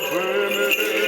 family.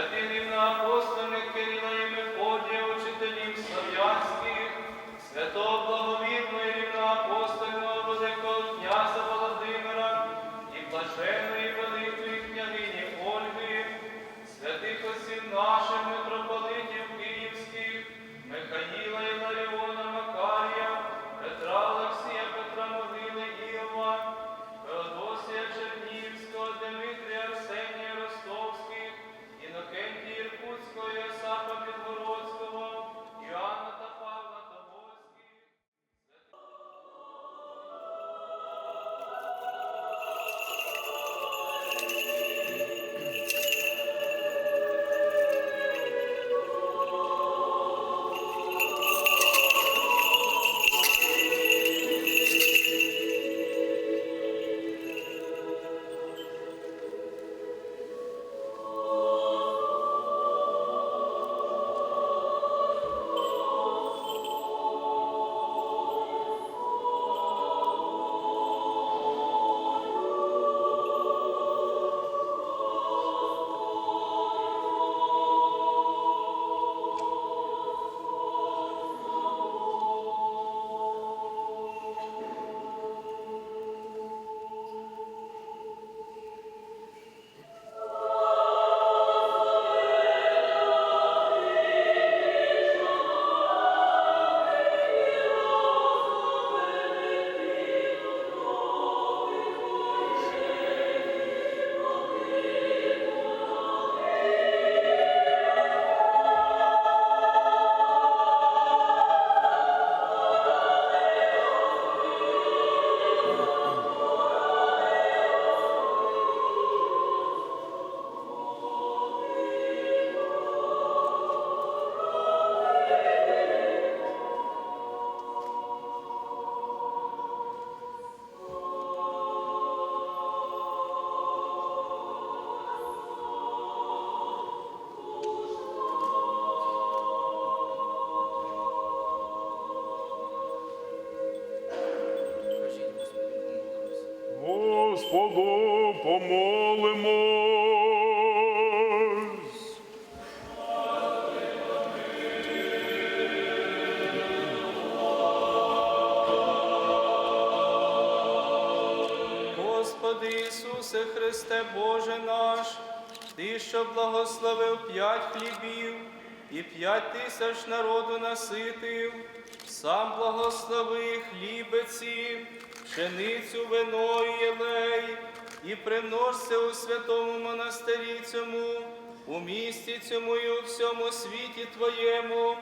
ಪ್ರತಿನಿತ್ಯ Помолимось. Господи Ісусе Христе Боже наш, Ти, що благословив п'ять хлібів і п'ять тисяч народу наситив, сам благослови хлібиці, пшеницю, вино і єлей, і примножся у святому монастирі цьому, у місті цьому і у всьому світі Твоєму,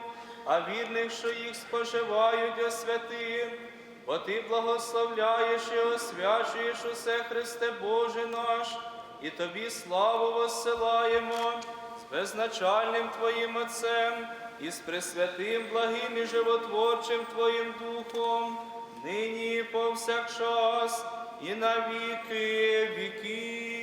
а вірних, що їх споживають, освяти. Бо ти благословляєш і освячуєш усе Христе Боже наш, і тобі славу воссилаємо з безначальним Твоїм Отцем і з пресвятим, благим і животворчим Твоїм Духом, нині повсякчас, і на віки віків.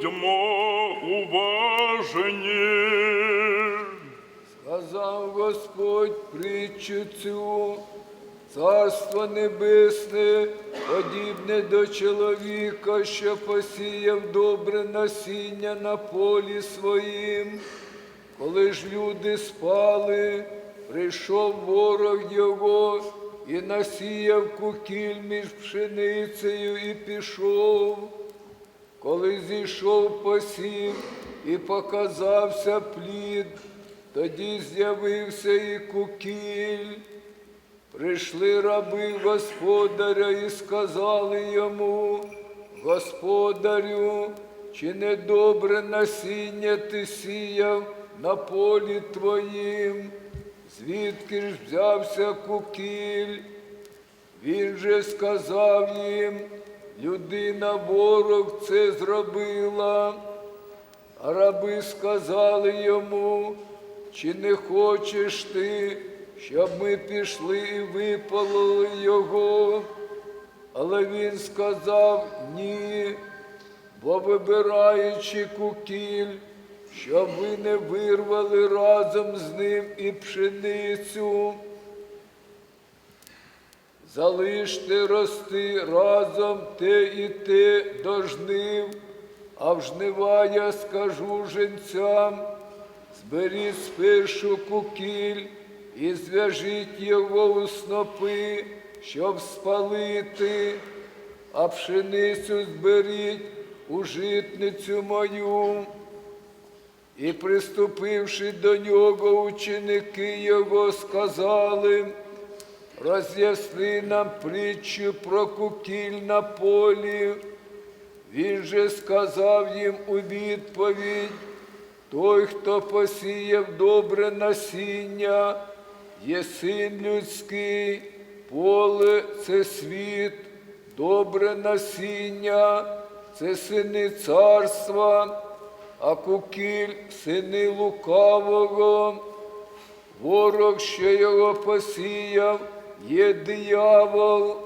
Будьмо уважені. Сказав Господь притчу цю, царство небесне, подібне до чоловіка, що посіяв добре насіння на полі своїм. Коли ж люди спали, прийшов ворог його і насіяв кукіль між пшеницею і пішов. Коли зійшов посів і показався плід, тоді з'явився і кукіль. Прийшли раби господаря і сказали йому, Господарю, чи не добре насіння ти сіяв на полі твоїм, звідки ж взявся кукіль? Він же сказав їм, людина ворог це зробила. А раби сказали йому, чи не хочеш ти, щоб ми пішли і випалили його? Але він сказав ні, бо вибираючи кукіль, щоб ви не вирвали разом з ним і пшеницю. Залиште рости разом те і те до жнив, а в жнива я скажу женцям, зберіть спершу кукіль і зв'яжіть його у снопи, щоб спалити, а пшеницю зберіть у житницю мою. І приступивши до нього, ученики його сказали, роз'ясни нам притчу про кукіль на полі. Він же сказав їм у відповідь, той, хто посіяв добре насіння, є син людський, поле це світ, добре насіння, це сини царства, а кукіль сини лукавого. Ворог, що його посіяв, є диявол,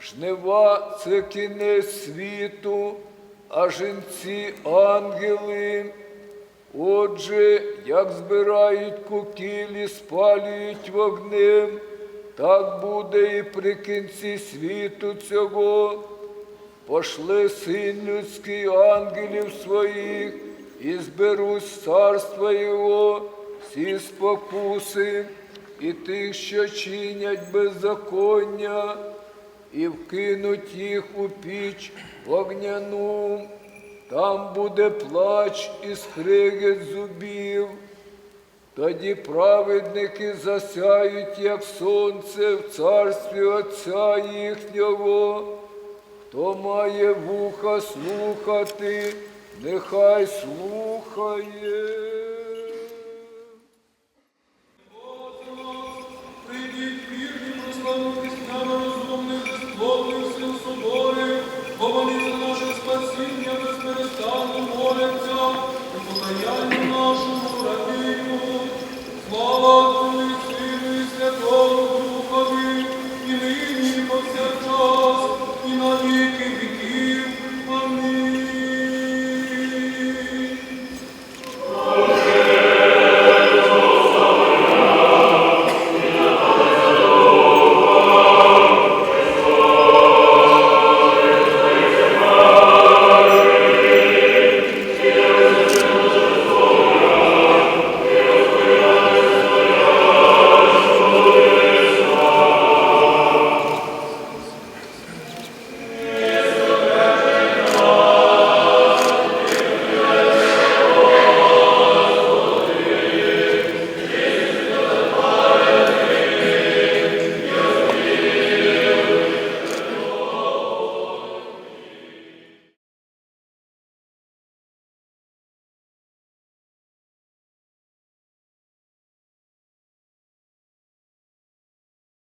жнива це кінець світу, а жінці ангели. Отже, як збирають кукілі, спалюють вогнем, так буде і при кінці світу цього. Пошле син людський ангелів своїх, і зберуть з царства Його всі спокуси і тих, що чинять беззаконня, і вкинуть їх у піч вогняну. Там буде плач і скригет зубів. Тоді праведники засяють, як сонце в царстві Отця їхнього. Хто має вуха слухати, нехай слухає.